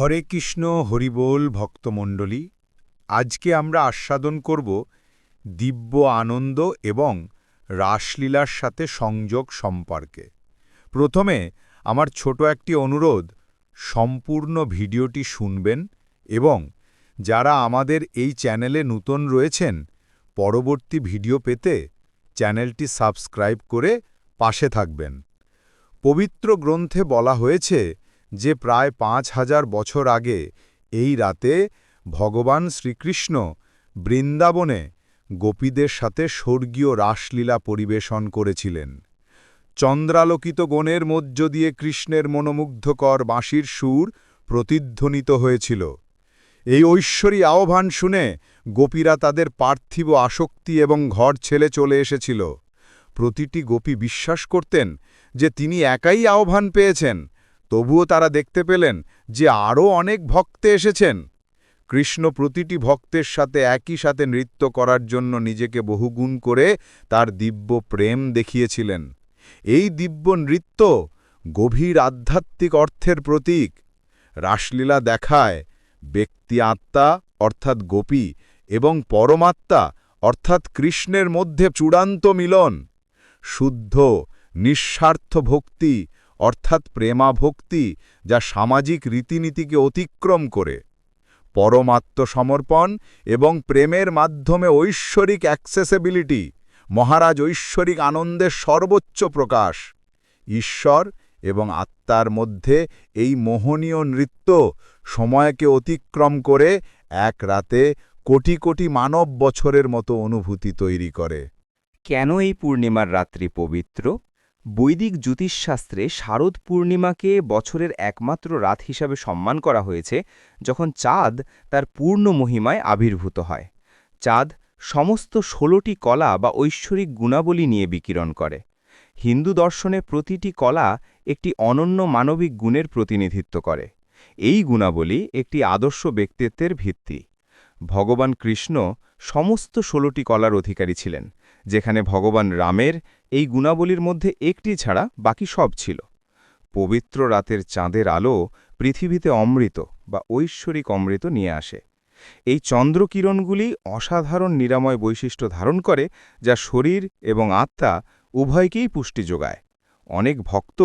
হরে কৃষ্ণ হরিবোল ভক্তমণ্ডলী, আজকে আমরা আস্বাদন করব দিব্য আনন্দ এবং রাসলীলার সাথে সংযোগ সম্পর্কে। প্রথমে আমার ছোট একটি অনুরোধ, সম্পূর্ণ ভিডিওটি শুনবেন এবং যারা আমাদের এই চ্যানেলে নূতন রয়েছেন, পরবর্তী ভিডিও পেতে চ্যানেলটি সাবস্ক্রাইব করে পাশে থাকবেন। পবিত্র গ্রন্থে বলা হয়েছে যে প্রায় পাঁচ হাজার বছর আগে এই রাতে ভগবান শ্রীকৃষ্ণ বৃন্দাবনে গোপীদের সাথে স্বর্গীয় রাসলীলা পরিবেশন করেছিলেন। চন্দ্রালোকিত গণের মধ্য দিয়ে কৃষ্ণের মনোমুগ্ধকর বাঁশির সুর প্রতিধ্বনিত হয়েছিল। এই ঐশ্বরী আহ্বান শুনে গোপীরা তাদের পার্থিব আসক্তি এবং ঘর ছেলে চলে এসেছিল। প্রতিটি গোপী বিশ্বাস করতেন যে তিনি একাই আহ্বান পেয়েছেন। তবুও তারা দেখতে পেলেন যে আরও অনেক ভক্তে এসেছেন। কৃষ্ণ প্রতিটি ভক্তের সাথে একই সাথে নৃত্য করার জন্য নিজেকে বহুগুণ করে তার দিব্য প্রেম দেখিয়েছিলেন। এই দিব্য নৃত্য গভীর আধ্যাত্মিক অর্থের প্রতীক। রাসলীলা দেখায় ব্যক্তি আত্মা, অর্থাৎ গোপী, এবং পরমাত্মা, অর্থাৎ কৃষ্ণের মধ্যে চূড়ান্ত মিলন। শুদ্ধ, নিঃস্বার্থ ভক্তি অর্থাৎ প্রেমাভক্তি, যা সামাজিক রীতিনীতিকে অতিক্রম করে। পরমাত্মসমর্পণ এবং প্রেমের মাধ্যমে ঐশ্বরিক অ্যাক্সেসিবিলিটি, মহারাজ ঐশ্বরিক আনন্দের সর্বোচ্চ প্রকাশ। ঈশ্বর এবং আত্মার মধ্যে এই মোহনীয় নৃত্য সময়কে অতিক্রম করে এক রাতে কোটি কোটি মানব বছরের মতো অনুভূতি তৈরি করে। কেন এই পূর্ণিমার রাত্রি পবিত্র? বৈদিক জ্যোতিষশাস্ত্রে শারদ পূর্ণিমাকে বছরের একমাত্র রাত হিসাবে সম্মান করা হয়েছে যখন চাঁদ তার পূর্ণ মহিমায় আবির্ভূত হয়। চাঁদ সমস্ত ষোলোটি কলা বা ঐশ্বরিক গুণাবলী নিয়ে বিকিরণ করে। হিন্দু দর্শনে প্রতিটি কলা একটি অনন্য মানবিক গুণের প্রতিনিধিত্ব করে। এই গুণাবলী একটি আদর্শ ব্যক্তিত্বের ভিত্তি। ভগবান কৃষ্ণ সমস্ত ষোলোটি কলার অধিকারী ছিলেন। যেখানে ভগবান রামের এই গুণাবলীর মধ্যে একটি ছাড়া বাকি সব ছিল। পবিত্র রাতের চাঁদের আলো পৃথিবীতে অমৃত বা ঐশ্বরিক অমৃত নিয়ে আসে। এই চন্দ্রকিরণগুলি অসাধারণ নিরাময় বৈশিষ্ট্য ধারণ করে যা শরীর এবং আত্মা উভয়কেই পুষ্টি যোগায়। অনেক ভক্ত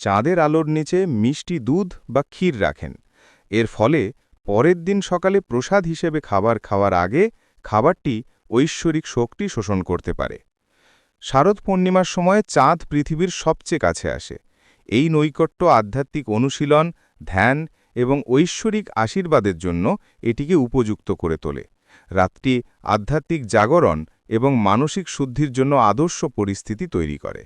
চাঁদের আলোর নিচে মিষ্টি দুধ বা ক্ষীর রাখেন। এর ফলে পরের দিন সকালে প্রসাদ হিসেবে খাবার খাওয়ার আগে খাবারটি ঐশ্বরিক শক্তি শোষণ করতে পারে। শারদ পূর্ণিমার সময় চাঁদ পৃথিবীর সবচেয়ে কাছে আসে। এই নৈকট্য, আধ্যাত্মিক অনুশীলন, ধ্যান এবং ঐশ্বরিক আশীর্বাদের জন্য এটিকে উপযুক্ত করে তোলে। রাতটি আধ্যাত্মিক জাগরণ এবং মানসিক শুদ্ধির জন্য আদর্শ পরিস্থিতি তৈরি করে।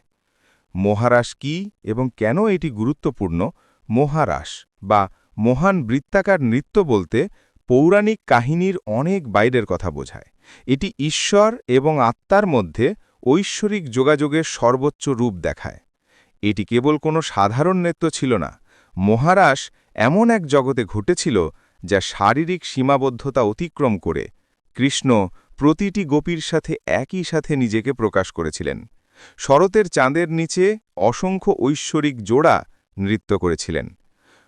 মহারাস কি এবং কেন এটি গুরুত্বপূর্ণ? মহারাস বা মহান বৃত্তাকার নৃত্য বলতে পৌরাণিক কাহিনীর অনেক বাইরের কথা বোঝায়। এটি ঈশ্বর এবং আত্মার মধ্যে ঐশ্বরিক যোগাযোগের সর্বোচ্চ রূপ দেখায়। এটি কেবল কোনো সাধারণ নৃত্য ছিল না, মহারাস এমন এক জগতে ঘটেছিল যা শারীরিক সীমাবদ্ধতা অতিক্রম করে কৃষ্ণ প্রতিটি গোপীর সাথে একই সাথে নিজেকে প্রকাশ করেছিলেন। শরতের চাঁদের নিচে অসংখ্য ঐশ্বরিক জোড়া নৃত্য করেছিলেন।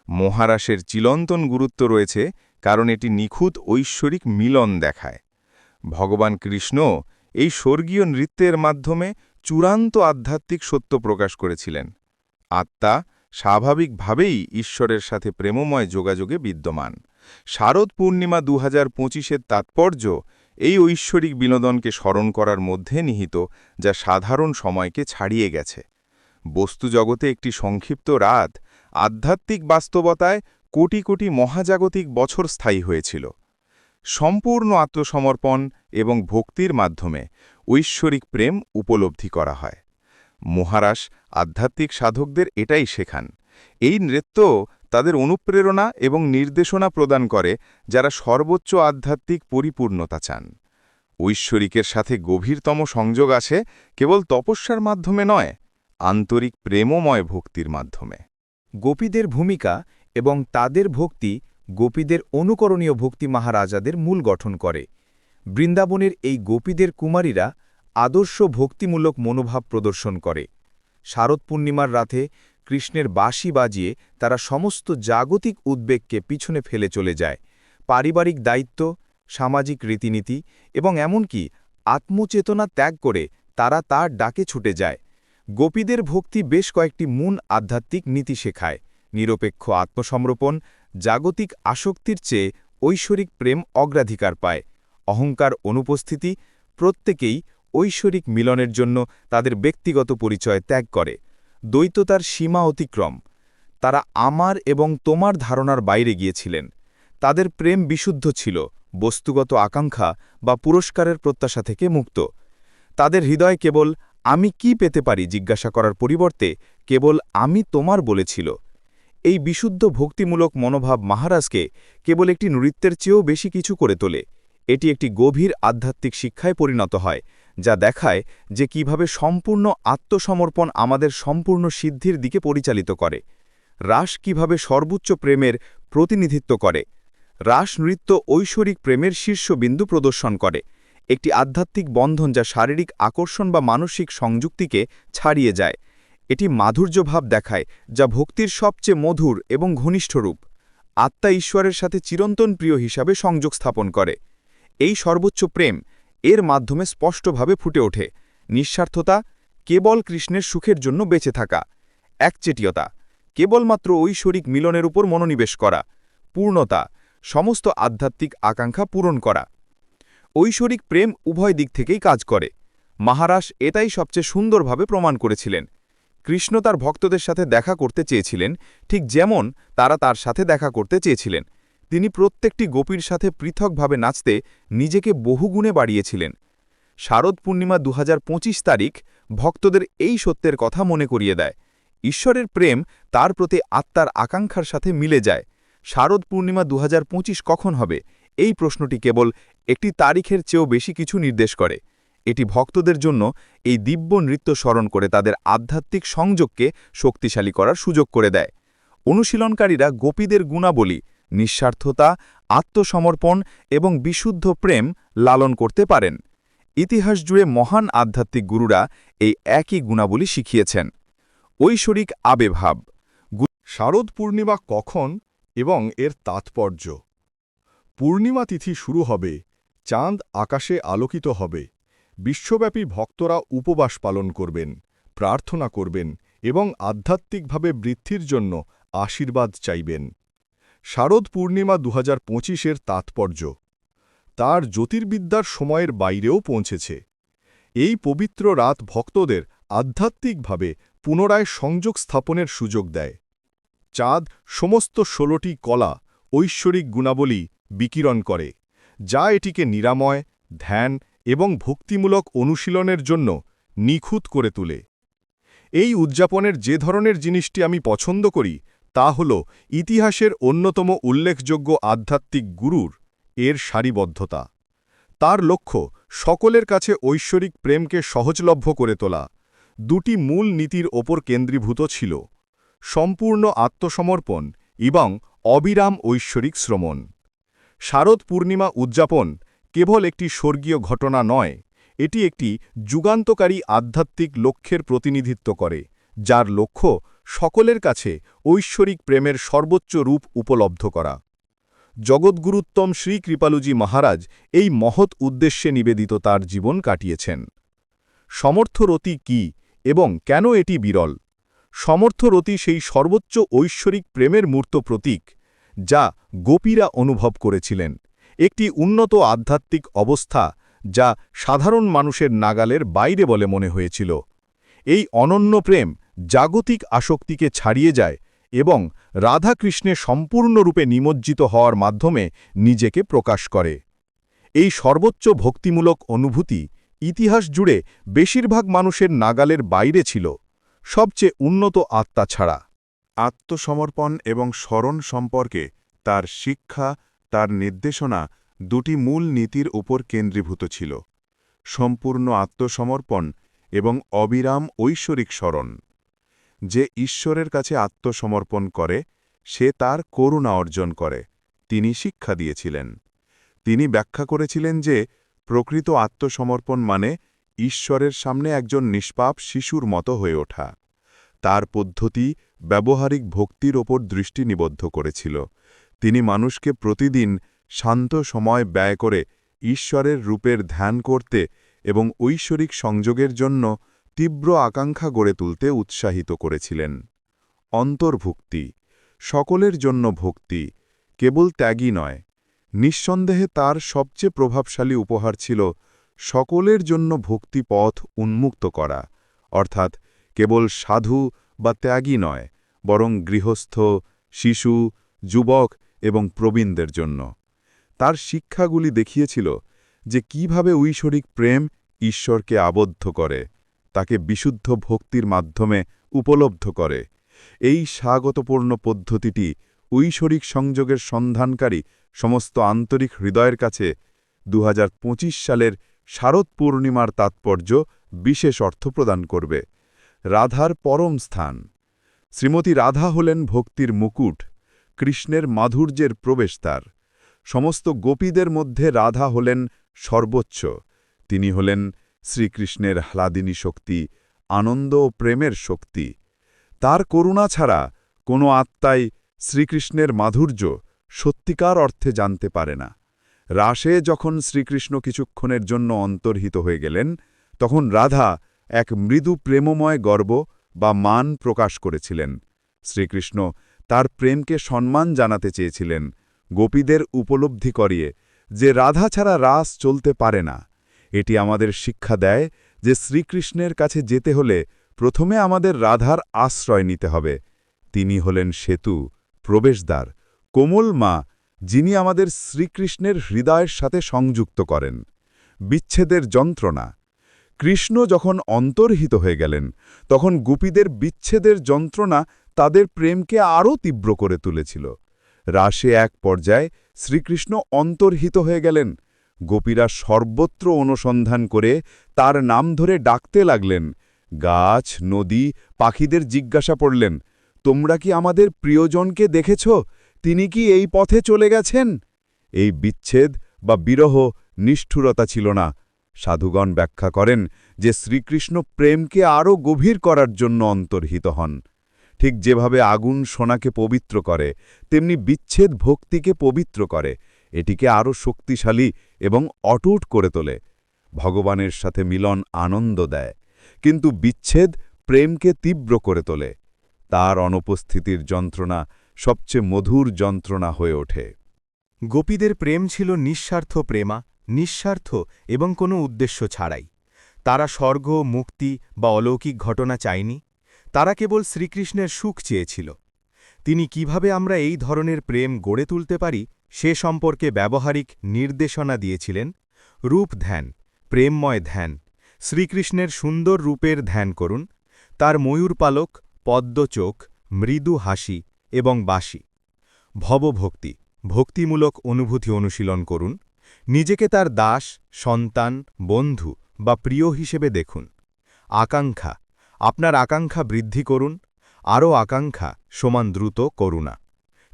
মহারাসের চিলন্তন গুরুত্ব রয়েছে কারণ এটি নিখুঁত ঐশ্বরিক মিলন দেখায়। ভগবান কৃষ্ণ এই স্বর্গীয় নৃত্যের মাধ্যমে চূড়ান্ত আধ্যাত্মিক সত্য প্রকাশ করেছিলেন। আত্মা স্বাভাবিকভাবেই ঈশ্বরের সাথে প্রেমময় যোগাযোগে বিদ্যমান। শারদ পূর্ণিমা দু হাজার তাৎপর্য এই ঐশ্বরিক বিনোদনকে স্মরণ করার মধ্যে নিহিত, যা সাধারণ সময়কে ছাড়িয়ে গেছে। বস্তু জগতে একটি সংক্ষিপ্ত রাত আধ্যাত্মিক বাস্তবতায় কোটি কোটি মহাজাগতিক বছর স্থায়ী হয়েছিল। সম্পূর্ণ আত্মসমর্পণ এবং ভক্তির মাধ্যমে ঐশ্বরিক প্রেম উপলব্ধি করা হয়। মহারাস আধ্যাত্মিক সাধকদের এটাই শেখান। এই নৃত্য তাদের অনুপ্রেরণা এবং নির্দেশনা প্রদান করে, যারা সর্বোচ্চ আধ্যাত্মিক পরিপূর্ণতা চান। ঐশ্বরিকের সাথে গভীরতম সংযোগ আসে কেবল তপস্যার মাধ্যমে নয়, আন্তরিক প্রেমময় ভক্তির মাধ্যমে। গোপীদের ভূমিকা এবং তাদের ভক্তি গোপীদের অনুকরণীয় ভক্তি মহারাজাদের মূল গঠন করে। বৃন্দাবনের এই গোপীদের কুমারীরা আদর্শ ভক্তিমূলক মনোভাব প্রদর্শন করে। শারদ পূর্ণিমার রাতে কৃষ্ণের বাঁশি বাজিয়ে তারা সমস্ত জাগতিক উদ্বেগকে পিছনে ফেলে চলে যায়। পারিবারিক দায়িত্ব, সামাজিক রীতিনীতি এবং এমনকি আত্মচেতনা ত্যাগ করে তারা তার ডাকে ছুটে যায়। গোপীদের ভক্তি বেশ কয়েকটি মূল আধ্যাত্মিক নীতি শেখায়। নিরপেক্ষ আত্মসমর্পণ, জাগতিক আসক্তির চেয়ে ঐশ্বরিক প্রেম অগ্রাধিকার পায়। অহংকার অনুপস্থিতি প্রত্যেকেই ঐশ্বরিক মিলনের জন্য তাদের ব্যক্তিগত পরিচয় ত্যাগ করে। দ্বৈততার সীমা অতিক্রম। তারা আমার এবং তোমার ধারণার বাইরে গিয়েছিলেন। তাদের প্রেম বিশুদ্ধ ছিল, বস্তুগত আকাঙ্ক্ষা বা পুরস্কারের প্রত্যাশা থেকে মুক্ত। তাদের হৃদয় কেবল, আমি কি পেতে পারি? জিজ্ঞাসা করার পরিবর্তে, কেবল আমি তোমার বলেছিল। এই বিশুদ্ধ ভক্তিমূলক মনোভাব মহারাজকে কেবল একটি নৃত্যের চেয়েও বেশি কিছু করে তোলে। এটি একটি গভীর আধ্যাত্মিক শিক্ষায় পরিণত হয়, যা দেখায় যে কীভাবে সম্পূর্ণ আত্মসমর্পণ আমাদের সম্পূর্ণ সিদ্ধির দিকে পরিচালিত করে। রাস কীভাবে সর্বোচ্চ প্রেমের প্রতিনিধিত্ব করে। রাস নৃত্য ঐশ্বরিক প্রেমের শীর্ষবিন্দু প্রদর্শন করে, একটি আধ্যাত্মিক বন্ধন যা শারীরিক আকর্ষণ বা মানসিক সংযুক্তিকে ছাড়িয়ে যায়। এটি মাধুর্যভাব দেখায়, যা ভক্তির সবচেয়ে মধুর এবং ঘনিষ্ঠ রূপ। আত্মা ঈশ্বরের সাথে চিরন্তন প্রিয় হিসাবে সংযোগ স্থাপন করে। এই সর্বোচ্চ প্রেম এর মাধ্যমে স্পষ্টভাবে ফুটে ওঠে। নিঃস্বার্থতা কেবল কৃষ্ণের সুখের জন্য বেঁচে থাকা। একচেটিয়তা কেবলমাত্র ঐশ্বরিক মিলনের উপর মনোনিবেশ করা। পূর্ণতা সমস্ত আধ্যাত্মিক আকাঙ্ক্ষা পূরণ করা। ঐশ্বরিক প্রেম উভয় দিক থেকেই কাজ করে। মহারাস এটাই সবচেয়ে সুন্দরভাবে প্রমাণ করেছিলেন। কৃষ্ণ তার ভক্তদের সাথে দেখা করতে চেয়েছিলেন, ঠিক যেমন তারা তার সাথে দেখা করতে চেয়েছিলেন। তিনি প্রত্যেকটি গোপীর সাথে পৃথকভাবে নাচতে নিজেকে বহুগুণে বাড়িয়েছিলেন। শারদ পূর্ণিমা দু হাজার পঁচিশ তারিখ ভক্তদের এই সত্যের কথা মনে করিয়ে দেয়। ঈশ্বরের প্রেম তার প্রতি আত্মার আকাঙ্ক্ষার সাথে মিলে যায়। শারদ পূর্ণিমা দু হাজার পঁচিশ কখন হবে? এই প্রশ্নটি কেবল একটি তারিখের চেয়েও বেশি কিছু নির্দেশ করে। এটি ভক্তদের জন্য এই দিব্য নৃত্য স্মরণ করে তাদের আধ্যাত্মিক সংযোগকে শক্তিশালী করার সুযোগ করে দেয়। অনুশীলনকারীরা গোপীদের গুণাবলী, নিঃস্বার্থতা, আত্মসমর্পণ এবং বিশুদ্ধ প্রেম লালন করতে পারেন। ইতিহাস জুড়ে মহান আধ্যাত্মিক গুরুরা এই একই গুণাবলী শিখিয়েছেন। ঐশ্বরিক আবেভাব শারদ পূর্ণিমা কখন এবং এর তাৎপর্য? পূর্ণিমা তিথি শুরু হবে, চাঁদ আকাশে আলোকিত হবে। বিশ্বব্যাপী ভক্তরা উপবাস পালন করবেন, প্রার্থনা করবেন এবং আধ্যাত্মিকভাবে বৃদ্ধির জন্য আশীর্বাদ চাইবেন। শারদ পূর্ণিমা দু হাজার পঁচিশের তাৎপর্য, তার জ্যোতির্বিদ্যার সময়ের বাইরেও পৌঁছেছে। এই পবিত্র রাত ভক্তদের আধ্যাত্মিকভাবে পুনরায় সংযোগ স্থাপনের সুযোগ দেয়। চাঁদ সমস্ত ষোলোটি কলা ঐশ্বরিক গুণাবলী বিকিরণ করে, যা এটিকে নিরাময়, ধ্যান এবং ভক্তিমূলক অনুশীলনের জন্য নিখুঁত করে তোলে। এই উদযাপনের যে ধরনের জিনিসটি আমি পছন্দ করি, তা হল ইতিহাসের অন্যতম উল্লেখযোগ্য আধ্যাত্মিক গুরুর এর সারিবদ্ধতা। তার লক্ষ্য সকলের কাছে ঐশ্বরিক প্রেমকে সহজলভ্য করে তোলা। দুটি মূল নীতির ওপর কেন্দ্রীভূত ছিল, সম্পূর্ণ আত্মসমর্পণ এবং অবিরাম ঐশ্বরিক শ্রমণ। শারদ পূর্ণিমা উদযাপন কেবল একটি স্বর্গীয় ঘটনা নয়, এটি একটি যুগান্তকারী আধ্যাত্মিক লক্ষ্যের প্রতিনিধিত্ব করে, যার লক্ষ্য সকলের কাছে ঐশ্বরিক প্রেমের সর্বোচ্চ রূপ উপলব্ধ করা। জগৎগুরুত্তম শ্রী কৃপালুজি মহারাজ এই মহৎ উদ্দেশ্যে নিবেদিত তার জীবন কাটিয়েছেন। সমর্থরতি কি এবং কেন এটি বিরল? সমর্থরতি সেই সর্বোচ্চ ঐশ্বরিক প্রেমের মূর্ত প্রতীক, যা গোপীরা অনুভব করেছিলেন। একটি উন্নত আধ্যাত্মিক অবস্থা যা সাধারণ মানুষের নাগালের বাইরে বলে মনে হয়েছিল। এই অনন্য প্রেম জাগতিক আসক্তিকে ছাড়িয়ে যায় এবং রাধাকৃষ্ণে সম্পূর্ণরূপে নিমজ্জিত হওয়ার মাধ্যমে নিজেকে প্রকাশ করে। এই সর্বোচ্চ ভক্তিমূলক অনুভূতি ইতিহাস জুড়ে বেশিরভাগ মানুষের নাগালের বাইরে ছিল, সবচেয়ে উন্নত আত্মা ছাড়া। আত্মসমর্পণ এবং স্মরণ সম্পর্কে তার শিক্ষা তার নির্দেশনা দুটি মূল নীতির উপর কেন্দ্রীভূত ছিল, সম্পূর্ণ আত্মসমর্পণ এবং অবিরাম ঐশ্বরিক স্মরণ। যে ঈশ্বরের কাছে আত্মসমর্পণ করে, সে তার করুণা অর্জন করে, তিনি শিক্ষা দিয়েছিলেন। তিনি ব্যাখ্যা করেছিলেন যে, প্রকৃত আত্মসমর্পণ মানে ঈশ্বরের সামনে একজন নিষ্পাপ শিশুর মতো হয়ে ওঠা। তার পদ্ধতি ব্যবহারিক ভক্তির ওপর দৃষ্টি নিবদ্ধ করেছিল। তিনি মানুষকে প্রতিদিন শান্ত সময় ব্যয় করে ঈশ্বরের রূপের ধ্যান করতে এবং ঐশ্বরিক সংযোগের জন্য তীব্র আকাঙ্ক্ষা গড়ে তুলতে উৎসাহিত করেছিলেন। অন্তর্ভুক্তি, সকলের জন্য ভক্তি, কেবল ত্যাগই নয়। নিঃসন্দেহে তার সবচেয়ে প্রভাবশালী উপহার ছিল সকলের জন্য ভক্তি পথ উন্মুক্ত করা, অর্থাৎ কেবল সাধু বা ত্যাগই নয়, বরং গৃহস্থ, শিশু, যুবক এবং প্রবীণদের জন্য। তার শিক্ষাগুলি দেখিয়েছিল যে কীভাবে ঐশ্বরিক প্রেম ঈশ্বরকে আবদ্ধ করে, তাকে বিশুদ্ধ ভক্তির মাধ্যমে উপলব্ধ করে। এই স্বাগতপূর্ণ পদ্ধতিটি ঐশ্বরিক সংযোগের সন্ধানকারী সমস্ত আন্তরিক হৃদয়ের কাছে দু হাজার পঁচিশ সালের শারদ পূর্ণিমার তাৎপর্য বিশেষ অর্থ প্রদান করবে। রাধার পরম স্থান। শ্রীমতী রাধা হলেন ভক্তির মুকুট। কৃষ্ণের মাধুর্যের প্রবেশদ্বার। সমস্ত গোপীদের মধ্যে রাধা হলেন সর্বোচ্চ। তিনি হলেন শ্রীকৃষ্ণের হ্লাদিনী শক্তি, আনন্দ ও প্রেমের শক্তি। তার করুণা ছাড়া কোনো আত্মাই শ্রীকৃষ্ণের মাধুর্য সত্যিকার অর্থে জানতে পারে না। রাসে যখন শ্রীকৃষ্ণ কিছুক্ষণের জন্য অন্তর্হিত হয়ে গেলেন, তখন রাধা এক মৃদু প্রেমময় গর্ব বা মান প্রকাশ করেছিলেন। শ্রীকৃষ্ণ তার প্রেমকে সম্মান জানাতে চেয়েছিলেন, গোপীদের উপলব্ধি করিয়ে, যে রাধা ছাড়া রাস চলতে পারে না। এটি আমাদের শিক্ষা দেয় যে শ্রীকৃষ্ণের কাছে যেতে হলে প্রথমে আমাদের রাধার আশ্রয় নিতে হবে। তিনি হলেন সেতু, প্রবেশদ্বার, কোমল মা, যিনি আমাদের শ্রীকৃষ্ণের হৃদয়ের সাথে সংযুক্ত করেন। বিচ্ছেদের যন্ত্রণা। কৃষ্ণ যখন অন্তর্হিত হয়ে গেলেন, তখন গোপীদের বিচ্ছেদের যন্ত্রণা তাদের প্রেমকে আরও তীব্র করে তুলেছিল। রাশে এক পর্যায়ে শ্রীকৃষ্ণ অন্তর্হিত হয়ে গেলেন। গোপীরা সর্বত্র অনুসন্ধান করে তার নাম ধরে ডাকতে লাগলেন। গাছ, নদী, পাখিদের জিজ্ঞাসা পড়লেন তোমরা কি আমাদের প্রিয়জনকে দেখেছ? তিনি কি এই পথে চলে গেছেন? এই বিচ্ছেদ বা বিরহ নিষ্ঠুরতা ছিল না। সাধুগণ ব্যাখ্যা করেন যে শ্রীকৃষ্ণ প্রেমকে আরও গভীর করার জন্য অন্তর্হিত হন। ঠিক যেভাবে আগুন সোনাকে পবিত্র করে, তেমনি বিচ্ছেদ ভক্তিকে পবিত্র করে। এটিকে আরও শক্তিশালী এবং অটুট করে তোলে। ভগবানের সাথে মিলন আনন্দ দেয়, কিন্তু বিচ্ছেদ প্রেমকে তীব্র করে তোলে। তার অনুপস্থিতির যন্ত্রণা সবচেয়ে মধুর যন্ত্রণা হয়ে ওঠে। গোপীদের প্রেম ছিল নিঃস্বার্থ প্রেমা, নিঃস্বার্থ এবং কোনো উদ্দেশ্য ছাড়াই। তারা স্বর্গ, মুক্তি বা অলৌকিক ঘটনা চায়নি। তারা কেবল শ্রীকৃষ্ণের সুখ চেয়েছিল। তিনি কীভাবে আমরা এই ধরনের প্রেম গড়ে তুলতে পারি, সে সম্পর্কে ব্যবহারিক নির্দেশনা দিয়েছিলেন। রূপ ধ্যান, প্রেমময় ধ্যান, শ্রীকৃষ্ণের সুন্দর রূপের ধ্যান করুন, তার ময়ূর ময়ূরপালক পদ্মচোখ মৃদু হাসি এবং বাসি ভবভক্তি, ভক্তিমূলক অনুভূতি অনুশীলন করুন, নিজেকে তার দাস, সন্তান, বন্ধু বা প্রিয় হিসেবে দেখুন। আকাঙ্ক্ষা আপনার আকাঙ্ক্ষা বৃদ্ধি করুন, আরও আকাঙ্ক্ষা সমান দ্রুত করুণা।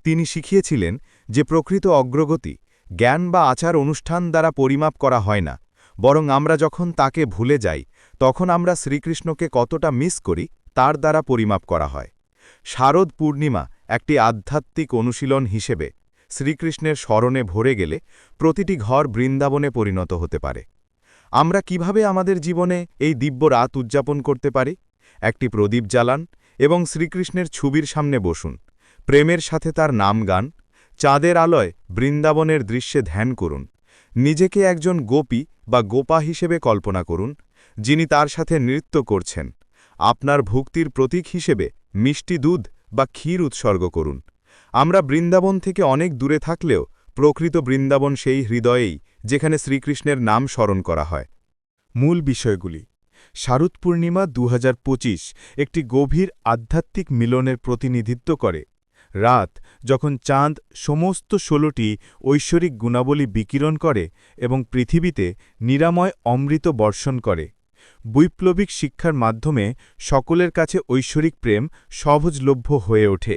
তিনি শিখিয়েছিলেন যে প্রকৃত অগ্রগতি জ্ঞান বা আচার অনুষ্ঠান দ্বারা পরিমাপ করা হয় না, বরং আমরা যখন তাকে ভুলে যাই, তখন আমরা শ্রীকৃষ্ণকে কতটা মিস করি তার দ্বারা পরিমাপ করা হয়। শারদ পূর্ণিমা একটি আধ্যাত্মিক অনুশীলন হিসেবে শ্রীকৃষ্ণের স্মরণে ভরে গেলে প্রতিটি ঘর বৃন্দাবনে পরিণত হতে পারে। আমরা কীভাবে আমাদের জীবনে এই দিব্য রাত উদযাপন করতে পারি? একটি প্রদীপ জ্বালান এবং শ্রীকৃষ্ণের ছবির সামনে বসুন। প্রেমের সাথে তার নাম গান, চাঁদের আলয় বৃন্দাবনের দৃশ্যে ধ্যান করুন। নিজেকে একজন গোপী বা গোপা হিসেবে কল্পনা করুন, যিনি তার সাথে নৃত্য করছেন। আপনার ভক্তির প্রতীক হিসেবে মিষ্টি দুধ বা ক্ষীর উৎসর্গ করুন। আমরা বৃন্দাবন থেকে অনেক দূরে থাকলেও প্রকৃত বৃন্দাবন সেই হৃদয়েই যেখানে শ্রীকৃষ্ণের নাম স্মরণ করা হয়। মূল বিষয়গুলি শারদ পূর্ণিমা দু হাজার পঁচিশ একটি গভীর আধ্যাত্মিক মিলনের প্রতিনিধিত্ব করে। রাত, যখন চাঁদ সমস্ত ষোলোটি ঐশ্বরিক গুণাবলী বিকিরণ করে এবং পৃথিবীতে নিরাময় অমৃত বর্ষণ করে। বৈপ্লবিক শিক্ষার মাধ্যমে সকলের কাছে ঐশ্বরিক প্রেম সহজলভ্য হয়ে ওঠে,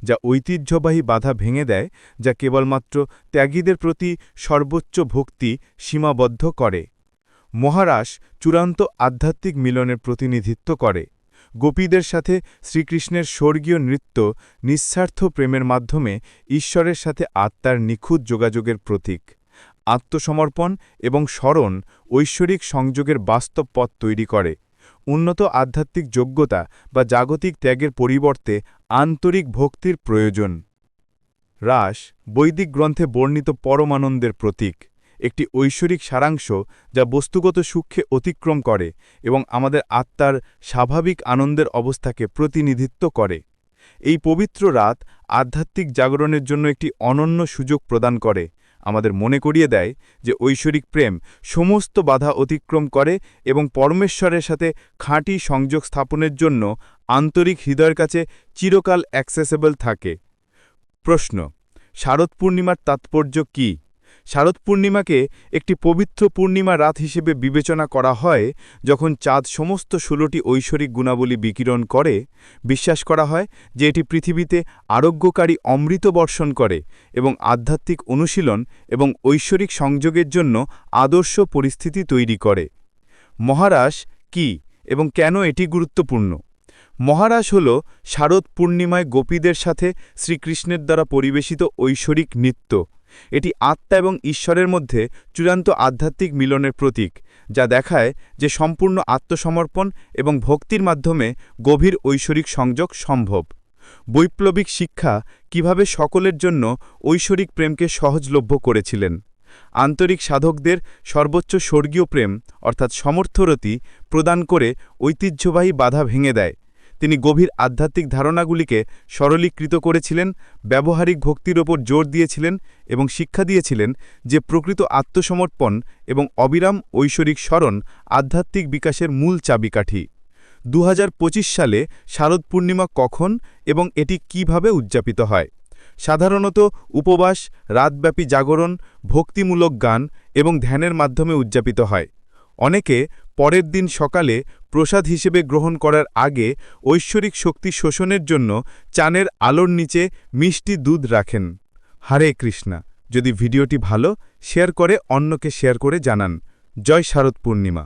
যা ঐতিহ্যবাহী বাধা ভেঙে দেয়, যা কেবলমাত্র ত্যাগীদের প্রতি সর্বোচ্চ ভক্তি সীমাবদ্ধ করে। মহারাস চূড়ান্ত আধ্যাত্মিক মিলনের প্রতিনিধিত্ব করে। গোপীদের সাথে শ্রীকৃষ্ণের স্বর্গীয় নৃত্য নিঃস্বার্থ প্রেমের মাধ্যমে ঈশ্বরের সাথে আত্মার নিখুঁত যোগাযোগের প্রতীক। আত্মসমর্পণ এবং স্মরণ ঐশ্বরিক সংযোগের বাস্তব পথ তৈরি করে। উন্নত আধ্যাত্মিক যোগ্যতা বা জাগতিক ত্যাগের পরিবর্তে আন্তরিক ভক্তির প্রয়োজন। রাস বৈদিক গ্রন্থে বর্ণিত পরমানন্দের প্রতীক। একটি ঐশ্বরিক সারাংশ যা বস্তুগত সূক্ষ্মে অতিক্রম করে এবং আমাদের আত্মার স্বাভাবিক আনন্দের অবস্থাকে প্রতিনিধিত্ব করে। এই পবিত্র রাত আধ্যাত্মিক জাগরণের জন্য একটি অনন্য সুযোগ প্রদান করে। আমাদের মনে করিয়ে দেয় যে ঐশ্বরিক প্রেম সমস্ত বাধা অতিক্রম করে এবং পরমেশ্বরের সাথে খাঁটি সংযোগ স্থাপনের জন্য আন্তরিক হৃদয়ের কাছে চিরকাল অ্যাক্সেসেবল থাকে। প্রশ্ন, শারদ পূর্ণিমার তাৎপর্য কি? শারদ পূর্ণিমাকে একটি পবিত্র পূর্ণিমা রাত হিসেবে বিবেচনা করা হয় যখন চাঁদ সমস্ত ষোলোটি ঐশ্বরিক গুণাবলী বিকিরণ করে। বিশ্বাস করা হয় যে এটি পৃথিবীতে আরোগ্যকারী অমৃত বর্ষণ করে এবং আধ্যাত্মিক অনুশীলন এবং ঐশ্বরিক সংযোগের জন্য আদর্শ পরিস্থিতি তৈরি করে। মহারাস কি এবং কেন এটি গুরুত্বপূর্ণ? মহারাস হল শারদ পূর্ণিমায় গোপীদের সাথে শ্রীকৃষ্ণের দ্বারা পরিবেশিত ঐশ্বরিক নৃত্য। এটি আত্মা এবং ঈশ্বরের মধ্যে চূড়ান্ত আধ্যাত্মিক মিলনের প্রতীক, যা দেখায় যে সম্পূর্ণ আত্মসমর্পণ এবং ভক্তির মাধ্যমে গভীর ঐশ্বরিক সংযোগ সম্ভব। বৈপ্লবিক শিক্ষা কীভাবে সকলের জন্য ঐশ্বরিক প্রেমকে সহজলভ্য করেছিলেন। আন্তরিক সাধকদের সর্বোচ্চ স্বর্গীয় প্রেম, অর্থাৎ সমর্থরতি, প্রদান করে ঐতিহ্যবাহী বাধা ভেঙে দেয়। তিনি গভীর আধ্যাত্মিক ধারণাগুলিকে সরলীকৃত করেছিলেন, ব্যবহারিক ভক্তির ওপর জোর দিয়েছিলেন এবং শিক্ষা দিয়েছিলেন যে প্রকৃত আত্মসমর্পণ এবং অবিরাম ঐশ্বরিক স্মরণ আধ্যাত্মিক বিকাশের মূল চাবিকাঠি। দু হাজার পঁচিশ সালে শারদ পূর্ণিমা কখন এবং এটি কীভাবে উদযাপিত হয়? সাধারণত উপবাস, রাতব্যাপী জাগরণ, ভক্তিমূলক গান এবং ধ্যানের মাধ্যমে উদযাপিত হয়। অনেকে পরের দিন সকালে প্রসাদ হিসেবে গ্রহণ করার আগে ঐশ্বরিক শক্তি শোষণের জন্য চানের আলোর নিচে মিষ্টি দুধ রাখেন। হারে কৃষ্ণা। যদি ভিডিওটি ভালো, শেয়ার করে অন্যকে শেয়ার করে জানান। জয় শারদ পূর্ণিমা।